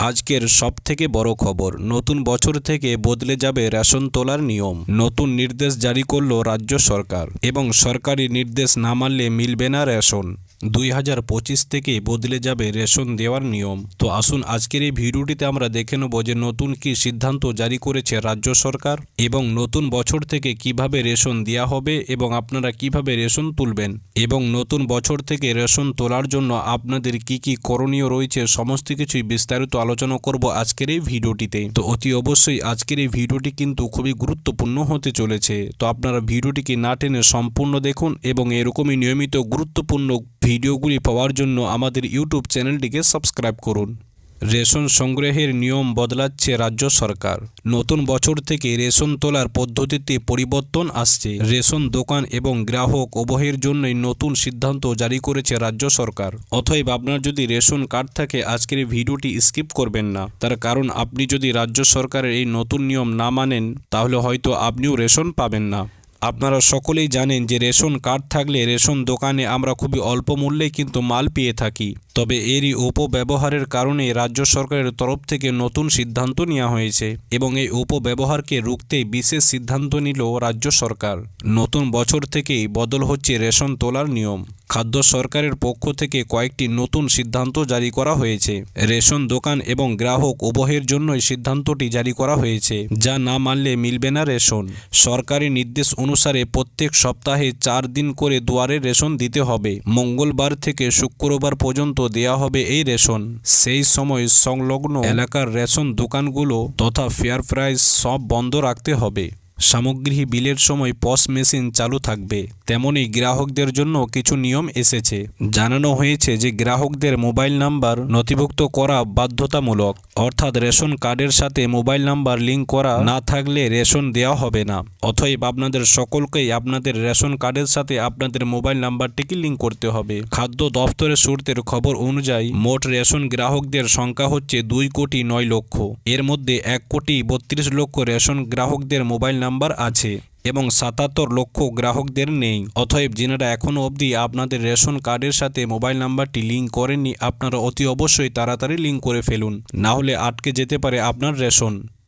আজকের সব থেকে বড় খবর, নতুন বছর থেকে বদলে যাবে রেশন তোলার নিয়ম। নতুন নির্দেশ জারি করল রাজ্য সরকার, এবং সরকারি নির্দেশ না মানলে মিলবে না রেশন। দুই হাজার পঁচিশ থেকে বদলে যাবে রেশন দেওয়ার নিয়ম। তো আসুন আজকের এই ভিডিওটিতে আমরা দেখে নেব যে নতুন কি সিদ্ধান্ত জারি করেছে রাজ্য সরকার এবং নতুন বছর থেকে কীভাবে রেশন দেওয়া হবে এবং আপনারা কীভাবে রেশন তুলবেন এবং নতুন বছর থেকে রেশন তোলার জন্য আপনাদের কি কি করণীয় রয়েছে সমস্ত কিছুই বিস্তারিত আলোচনা করব আজকের এই ভিডিওটিতে। তো অতি অবশ্যই আজকের এই ভিডিওটি কিন্তু খুবই গুরুত্বপূর্ণ হতে চলেছে। তো আপনারা ভিডিওটিকে না টেনে সম্পূর্ণ দেখুন এবং এরকমই নিয়মিত গুরুত্বপূর্ণ ভিডিওগুলি পাওয়ার জন্য আমাদের ইউটিউব চ্যানেলটিকে সাবস্ক্রাইব করুন। রেশন সংগ্রহের নিয়ম বদলাচ্ছে রাজ্য সরকার। নতুন বছর থেকে রেশন তোলার পদ্ধতিতে পরিবর্তন আসছে। রেশন দোকান এবং গ্রাহক উভয়ের জন্যই নতুন সিদ্ধান্ত জারি করেছে রাজ্য সরকার। অতএব আপনার যদি রেশন কার্ড থাকে, আজকের ভিডিওটি স্কিপ করবেন না। তার কারণ, আপনি যদি রাজ্য সরকারের এই নতুন নিয়ম না মানেন, তাহলে হয়তো আপনিও রেশন পাবেন না। আপনারা সকলেই জানেন যে রেশন কার্ড থাকলে রেশন দোকানে আমরা খুবই অল্প মূল্যে কিন্তু মাল পেয়ে থাকি। তবে এরই অপব্যবহারের কারণে রাজ্য সরকারের তরফ থেকে নতুন সিদ্ধান্ত নেওয়া হয়েছে এবং এই অপব্যবহারকে রুখতে বিশেষ সিদ্ধান্ত নিল রাজ্য সরকার। নতুন বছর থেকেই বদল হচ্ছে রেশন তোলার নিয়ম। খাদ্য সরকারের পক্ষ থেকে কয়েকটি নতুন সিদ্ধান্ত জারি করা হয়েছে। রেশন দোকান এবং গ্রাহক উভয়ের জন্যই সিদ্ধান্তটি জারি করা হয়েছে, যা না মানলে মিলবে না রেশন। সরকারি নির্দেশ অনুসারে প্রত্যেক সপ্তাহে চার দিন করে দুয়ারে রেশন দিতে হবে। মঙ্গলবার থেকে শুক্রবার পর্যন্ত দেয়া হবে এই রেশন। সেই সময় সংলগ্ন এলাকার রেশন দোকানগুলো তথা ফেয়ার প্রাইস সব বন্ধ রাখতে হবে। সামগ্রী বিলের সময় পস মেশিন চালু থাকবে। তেমনি গ্রাহকদের জন্য কিছু নিয়ম এসেছে। জানানো হয়েছে যে গ্রাহকদের মোবাইল নাম্বার নথিভুক্ত করা বাধ্যতামূলক, অর্থাৎ রেশন কার্ডের সাথে মোবাইল নাম্বার লিঙ্ক করা না থাকলে রেশন দেওয়া হবে না। অতএব আপনাদের সকলকেই আপনাদের রেশন কার্ডের সাথে আপনাদের মোবাইল নাম্বারটিকে লিঙ্ক করতে হবে। খাদ্য দপ্তরের সূত্রের খবর অনুযায়ী, মোট রেশন গ্রাহকদের সংখ্যা হচ্ছে দুই কোটি নয় লক্ষ। এর মধ্যে এক কোটি বত্রিশ লক্ষ রেশন গ্রাহকদের মোবাইল নাম্বার আছে এবং সাতাত্তর লক্ষ গ্রাহকদের নেই। অতএব যেনারা এখনও অবধি আপনাদের রেশন কার্ডের সাথে মোবাইল নাম্বারটি লিঙ্ক করেননি, আপনারা অতি অবশ্যই তাড়াতাড়ি লিঙ্ক করে ফেলুন। না হলে আটকে যেতে পারে আপনার রেশন।